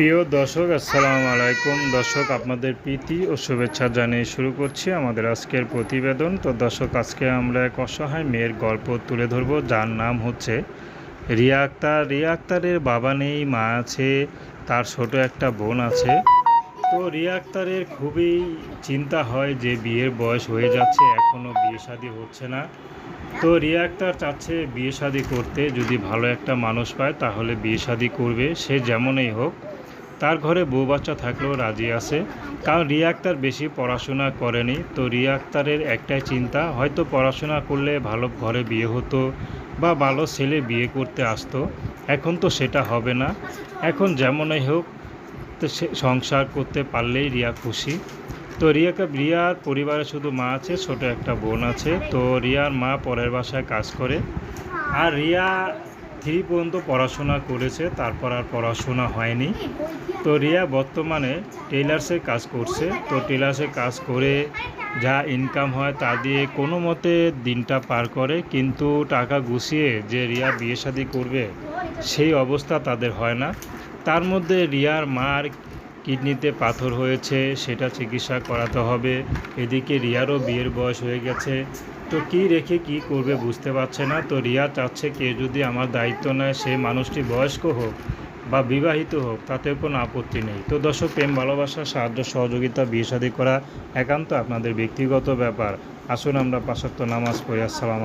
প্রিয় দর্শক, আসসালামু আলাইকুম। দর্শক, আপনাদের প্রীতি ও শুভেচ্ছা জানিয়ে শুরু করছি আমাদের আজকের প্রতিবেদন। তো দর্শক, আজকে আমরা এক অসহায় মেয়ের গল্প তুলে ধরবো। যার নাম হচ্ছে রিয়া আক্তার। রিয়া আক্তারের বাবা নেই, মা আছে, তার ছোট একটা বোন আছে। তো রিয়া আক্তারের খুবই চিন্তা হয় যে বিয়ের বয়স হয়ে যাচ্ছে এখনও বিয়ে শাদী হচ্ছে না। তো রিয়া আক্তার চাচ্ছে বিয়ে শাদী করতে, যদি ভালো একটা মানুষ পায় তাহলে বিয়ে শাদী করবে, সে যেমনই হোক। তার ঘরে বউ বাচ্চা থাকলেও রাজি আছে। কারণ রিয়া আক্তার বেশি পড়াশোনা করেনি। তো রিয়া আক্তারের একটাই চিন্তা, হয়তো পড়াশোনা করলে ভালো ঘরে বিয়ে হতো বা ভালো ছেলে বিয়ে করতে আসতো। এখন তো সেটা হবে না। এখন যেমনই হোক, তো সে সংসার করতে পারলেই রিয়া খুশি। তো রিয়াকে রিয়ার পরিবারে শুধু মা আছে, ছোট একটা বোন আছে। তো রিয়ার মা পরের বাসায় কাজ করে। আর রিয়া থ্রি পর্যন্ত পড়াশোনা করেছে, তারপর আর পড়াশোনা হয়নি। তো রিয়া বর্তমানে টেলার্সে কাজ করছে। তো টেলার্সে কাজ করে যা ইনকাম হয় তা দিয়ে কোনো মতে দিনটা পার করে, কিন্তু টাকা গুছিয়ে যে রিয়া বিয়ে শাদী করবে, সেই অবস্থা তাদের হয় না। তার মধ্যে রিয়ার মার কিডনিতে পাথর হয়েছে, সেটা চিকিৎসা করাতে হবে। এদিকে রিয়ারও বিয়ের বয়স হয়ে গেছে। তো কী রেখে কি করবে বুঝতে পারছে না। তো রিয়া চাচ্ছে কেউ যদি আমার দায়িত্ব নেয়, সে মানুষটি বয়স্ক হোক বা বিবাহিত হোক, তাতেও কোনো আপত্তি নেই। তো দর্শক, প্রেম, ভালোবাসা, সাহায্য, সহযোগিতা, বিয়ে শাদী করা একান্ত আপনাদের ব্যক্তিগত ব্যাপার। আসুন আমরা পাশাত্য নামাজ পড়ি। আসসালাম